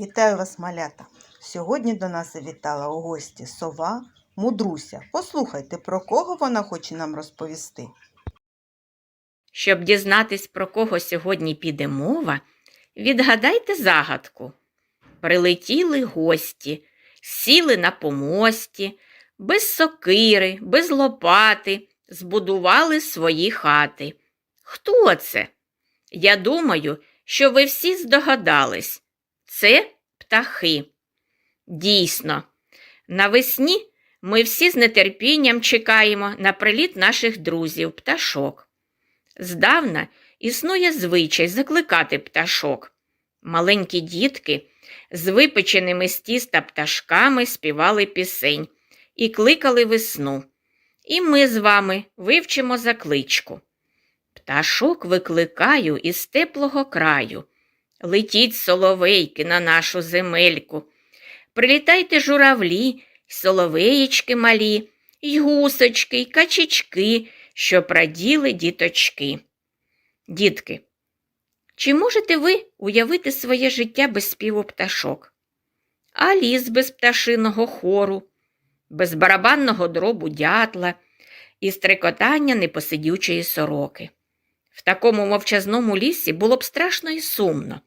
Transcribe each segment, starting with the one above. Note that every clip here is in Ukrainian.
Вітаю вас, малята! Сьогодні до нас завітала у гості сова Мудруся. Послухайте, про кого вона хоче нам розповісти. Щоб дізнатись, про кого сьогодні піде мова, відгадайте загадку. Прилетіли гості, сіли на помості, без сокири, без лопати, збудували свої хати. Хто це? Я думаю, що ви всі здогадались. Це птахи. Дійсно, навесні ми всі з нетерпінням чекаємо на приліт наших друзів, пташок. Здавна існує звичай закликати пташок. Маленькі дітки з випеченими з тіста пташками співали пісень і кликали весну. І ми з вами вивчимо закличку. Пташок викликаю із теплого краю. Летіть, соловейки, на нашу земельку. Прилітайте журавлі, соловеєчки малі, й гусочки, й качечки, що праділи діточки. Дітки, чи можете ви уявити своє життя без співу пташок? А ліс без пташиного хору, без барабанного дробу дятла і стрекотання непосидючої сороки. В такому мовчазному лісі було б страшно і сумно.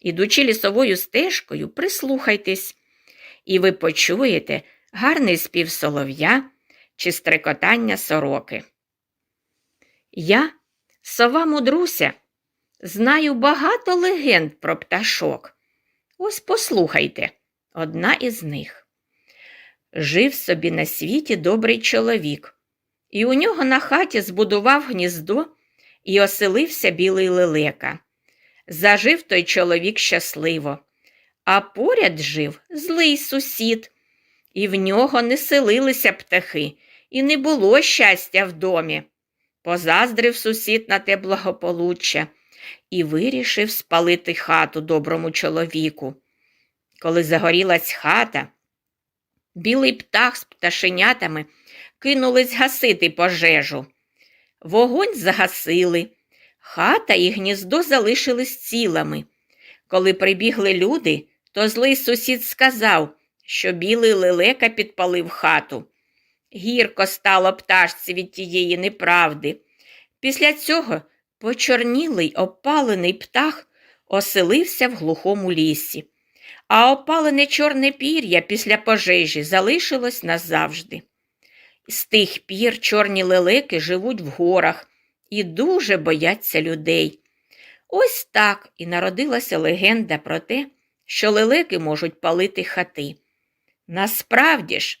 Ідучи лісовою стежкою, прислухайтесь, і ви почуєте гарний спів солов'я чи стрекотання сороки. Я, сова мудруся, знаю багато легенд про пташок. Ось послухайте одна із них. Жив собі на світі добрий чоловік, і у нього на хаті збудував гніздо і оселився білий лелека. Зажив той чоловік щасливо, а поряд жив злий сусід, і в нього не селилися птахи, і не було щастя в домі. Позаздрив сусід на те благополуччя і вирішив спалити хату доброму чоловіку. Коли загорілась хата, білий птах з пташенятами кинулись гасити пожежу. Вогонь загасили, хата і гніздо залишились цілими. Коли прибігли люди, то злий сусід сказав, що білий лелека підпалив хату. Гірко стало пташці від тієї неправди. Після цього почорнілий опалений птах оселився в глухому лісі, а опалене чорне пір'я після пожежі залишилось назавжди. З тих пір чорні лелеки живуть в горах і дуже бояться людей. Ось так і народилася легенда про те, що лелеки можуть палити хати. Насправді ж,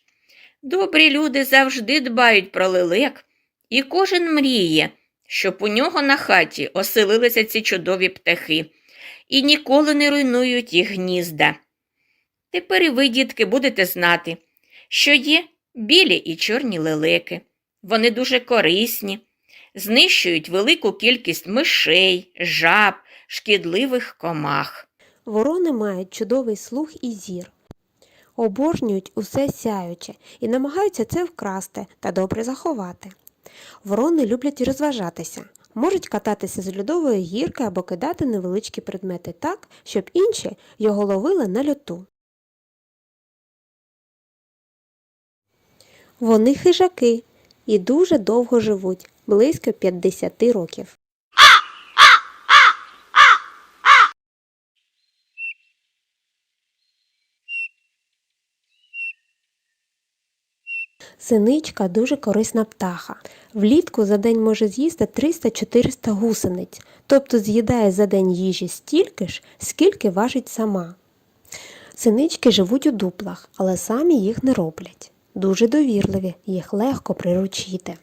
добрі люди завжди дбають про лелек, і кожен мріє, щоб у нього на хаті оселилися ці чудові птахи і ніколи не руйнують їх гнізда. Тепер і ви, дітки, будете знати, що є білі і чорні лелеки. Вони дуже корисні, знищують велику кількість мишей, жаб, шкідливих комах. Ворони мають чудовий слух і зір. Обожнюють усе сяюче і намагаються це вкрасти та добре заховати. Ворони люблять розважатися, можуть кататися з льодової гірки або кидати невеличкі предмети так, щоб інші його ловили на льоту. Вони хижаки і дуже довго живуть, близько 50 років. Синичка дуже корисна птаха. Влітку за день може з'їсти 300-400 гусениць, тобто з'їдає за день їжі стільки ж, скільки важить сама. Синички живуть у дуплах, але самі їх не роблять. Дуже довірливі, їх легко приручити.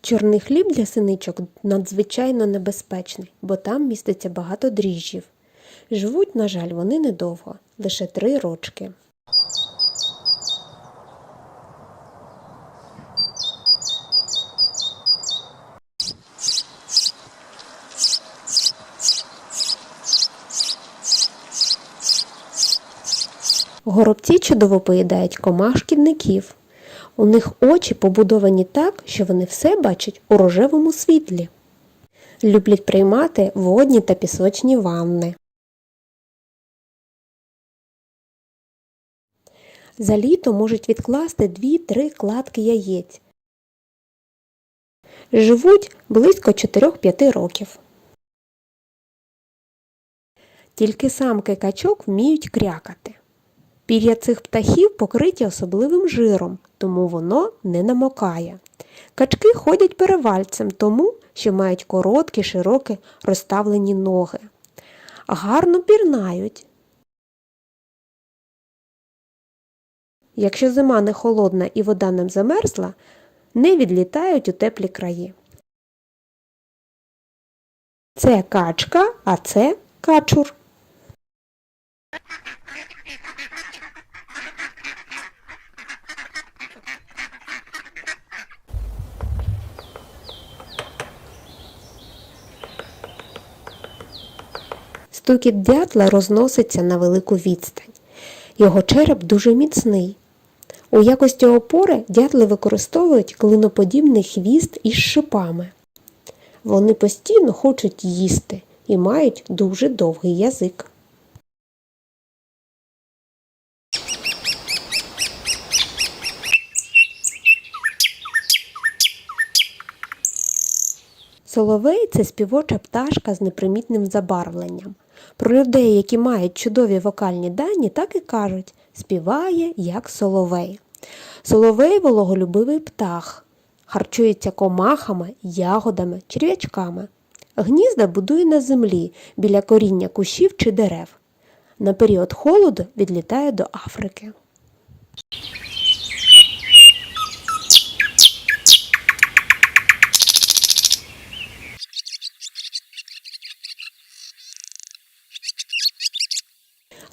Чорний хліб для синичок надзвичайно небезпечний, бо там міститься багато дріжджів. Живуть, на жаль, вони недовго, лише три рочки. Горобці чудово поїдають комах шкідників. У них очі побудовані так, що вони все бачать у рожевому світлі. Люблять приймати водні та пісочні ванни. За літо можуть відкласти 2-3 кладки яєць. Живуть близько 4-5 років. Тільки самки качок вміють крякати. Пір'я цих птахів покриті особливим жиром, тому воно не намокає. Качки ходять перевальцем тому, що мають короткі, широкі розставлені ноги. Гарно пірнають. Якщо зима не холодна і вода не замерзла, не відлітають у теплі краї. Це качка, а це качур. Стукіт дятла розноситься на велику відстань. Його череп дуже міцний. У якості опори дятли використовують клиноподібний хвіст із шипами. Вони постійно хочуть їсти і мають дуже довгий язик. Соловей це співоча пташка з непримітним забарвленням. Про людей, які мають чудові вокальні дані, так і кажуть співає як соловей. Соловей вологолюбивий птах, харчується комахами, ягодами, черв'ячками. Гнізда будує на землі біля коріння кущів чи дерев. На період холоду відлітає до Африки.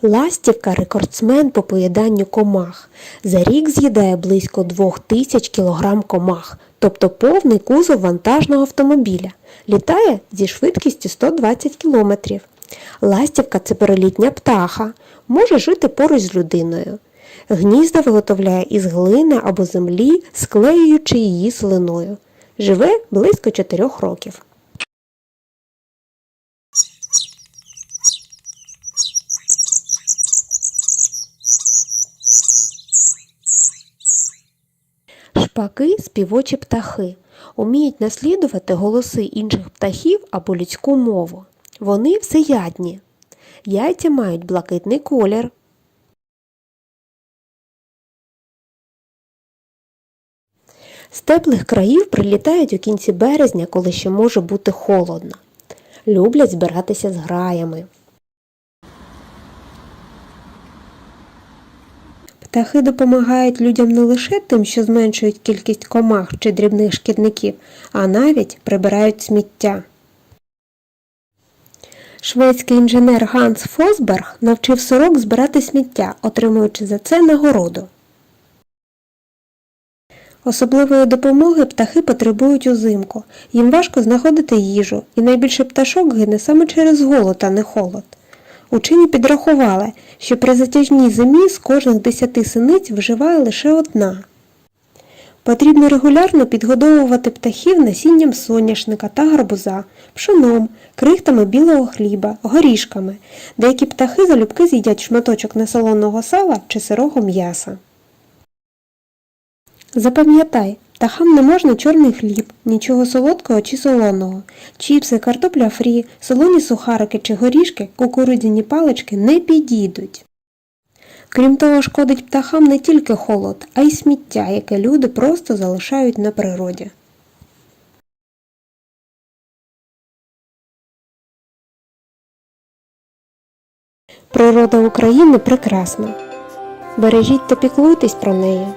Ластівка рекордсмен по поїданню комах. За рік з'їдає близько 2000 кг комах, тобто повний кузов вантажного автомобіля. Літає зі швидкістю 120 км. Ластівка це перелітня птаха, може жити поруч з людиною. Гнізда виготовляє із глини або землі, склеюючи її слиною. Живе близько 4 років. Шпаки співочі птахи. Уміють наслідувати голоси інших птахів або людську мову. Вони всеядні. Яйця мають блакитний колір. З теплих країв прилітають у кінці березня, коли ще може бути холодно. Люблять збиратися з граями. Птахи допомагають людям не лише тим, що зменшують кількість комах чи дрібних шкідників, а навіть прибирають сміття. Шведський інженер Ганс Фосберг навчив сорок збирати сміття, отримуючи за це нагороду. Особливої допомоги птахи потребують узимку. Їм важко знаходити їжу, і найбільше пташок гине саме через голод, а не холод. Учені підрахували, що при затяжній зимі з кожних десяти синиць виживає лише одна. Потрібно регулярно підгодовувати птахів насінням соняшника та гарбуза, пшоном, крихтами білого хліба, горішками. Деякі птахи залюбки з'їдять шматочок несолоного сала чи сирого м'яса. Запам'ятай, птахам не можна чорний хліб, нічого солодкого чи солоного. Чіпси, картопля фрі, солоні сухарики чи горішки, кукурудзяні палички не підійдуть. Крім того, шкодить птахам не тільки холод, а й сміття, яке люди просто залишають на природі. Природа України прекрасна. Бережіть та піклуйтесь про неї.